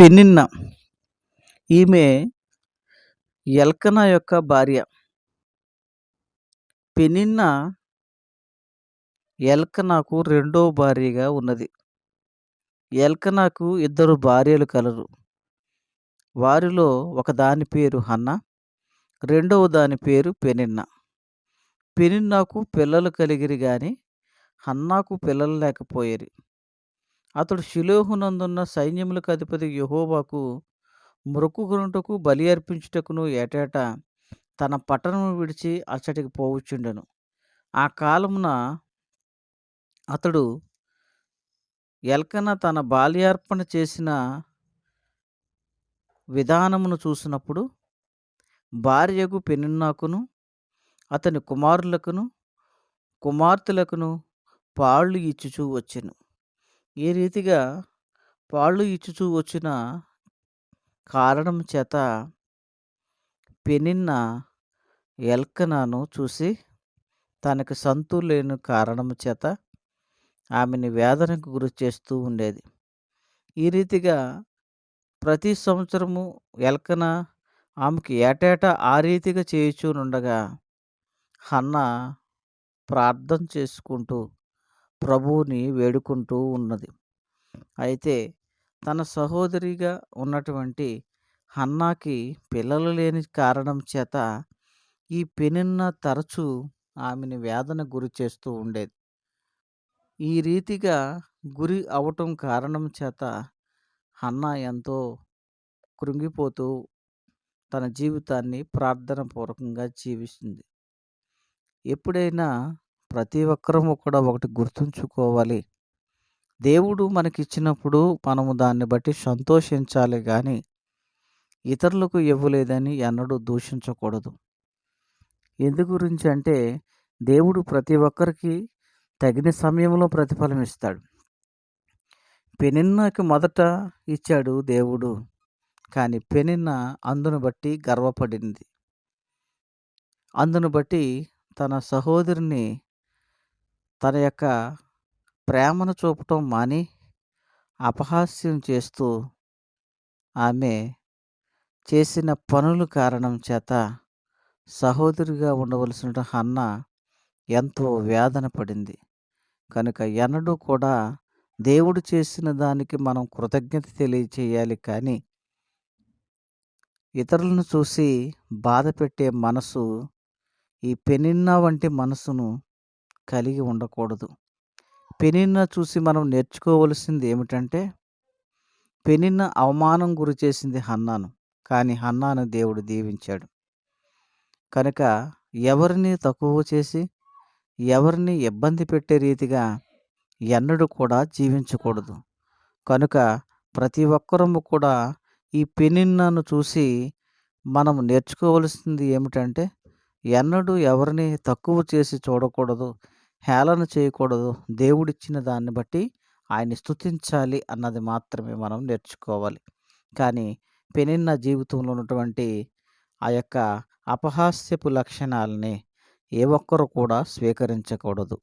పెనిన్న ఈమె ఎల్కనా యొక్క భార్య. పెనిన్న ఎల్కనాకు రెండో భార్యగా ఉన్నది. ఎల్కనాకు ఇద్దరు భార్యలు కలరు. వారిలో ఒక దాని పేరు హన్న రెండవ దాని పేరు పెనిన్న. పెనిన్నాకు పిల్లలు కలిగిరి కానీ హన్నాకు పిల్లలు లేకపోయేరు. అతడు శిలోహునందున్న సైన్యములకు అధిపతి యహోవాకు మొక్కుకొనుటకు బలి అర్పించుటకును ఏటేటా తన పట్టణము విడిచి అచ్చటికి పోవచ్చుండెను. ఆ కాలమున అతడు ఎల్కన తన బాల్యార్పణ చేసిన విధానమును చూసినప్పుడు భార్యకు పెనున్నాకును అతని కుమారులకును కుమార్తెలకును పాళ్ళు ఇచ్చుచూ వచ్చెను. ఈ రీతిగా పాళ్ళు ఇచ్చుచూ వచ్చిన కారణం చేత పెనిన్న ఎల్కనాను చూసి తనకు సంతు లేని కారణం చేత ఆమెని వేదనకు గురి చేస్తూ ఉండేది. ఈ రీతిగా ప్రతి సంవత్సరము ఎల్కన ఆమెకి ఏటేటా ఆ రీతిగా చేయుచూనుండగా హన్న ప్రార్థన చేసుకుంటూ ప్రభువుని వేడుకుంటూ ఉన్నది. అయితే తన సహోదరిగా ఉన్నటువంటి హన్నాకి పిల్లలు లేని కారణం చేత ఈ పెనున్న తరచూ ఆమెని వేదన గురి చేస్తూ ఉండేది. ఈ రీతిగా గురి అవటం కారణం చేత హన్నా ఎంతో కృంగిపోతూ తన జీవితాన్ని ప్రార్థన పూర్వకంగా జీవిస్తుంది. ఎప్పుడైనా ప్రతి ఒక్కరము కూడా ఒకటి గుర్తుంచుకోవాలి. దేవుడు మనకిచ్చినప్పుడు మనము దాన్ని బట్టి సంతోషించాలి కానీ ఇతరులకు ఇవ్వలేదని ఎన్నడూ దూషించకూడదు. ఎందు గురించి అంటే దేవుడు ప్రతి ఒక్కరికి తగిన సమయంలో ప్రతిఫలం ఇస్తాడు. పెనిన్నకి మొదట ఇచ్చాడు దేవుడు కానీ పెనిన్న అందును బట్టి గర్వపడింది. అందును బట్టి తన సహోదరిని తన యొక్క ప్రేమను చూపటం మాని అపహాస్యం చేస్తూ ఆమె చేసిన పనుల కారణం చేత సహోదరిగా ఉండవలసిన హన్న ఎంతో వేదన పడింది. కనుక ఎన్నడూ కూడా దేవుడు చేసిన దానికి మనం కృతజ్ఞత తెలియచేయాలి కానీ ఇతరులను చూసి బాధ పెట్టే మనసు ఈ పెనిన్న వంటి మనసును కలిగి ఉండకూడదు. పెనిన్న చూసి మనం నేర్చుకోవలసింది ఏమిటంటే పెనిన్న అవమానం గురి చేసింది హన్నాను కానీ హన్నాను దేవుడు దీవించాడు. కనుక ఎవరిని తక్కువ చేసి ఎవరిని ఇబ్బంది పెట్టే రీతిగా ఎన్నడూ కూడా జీవించకూడదు. కనుక ప్రతి ఒక్కరము కూడా ఈ పెనిన్నను చూసి మనం నేర్చుకోవలసింది ఏమిటంటే ఎన్నడూ ఎవరిని తక్కువ చేసి చూడకూడదు. హేళన చేయకూడదు. దేవుడిచ్చిన దాన్ని బట్టి ఆయన్ని స్తుతించాలి అన్నది మాత్రమే మనం నేర్చుకోవాలి. కానీ పెనిన్న జీవితంలో ఉన్నటువంటి ఆ యొక్క అపహాస్యపు లక్షణాలని ఏ ఒక్కరు కూడా స్వీకరించకూడదు.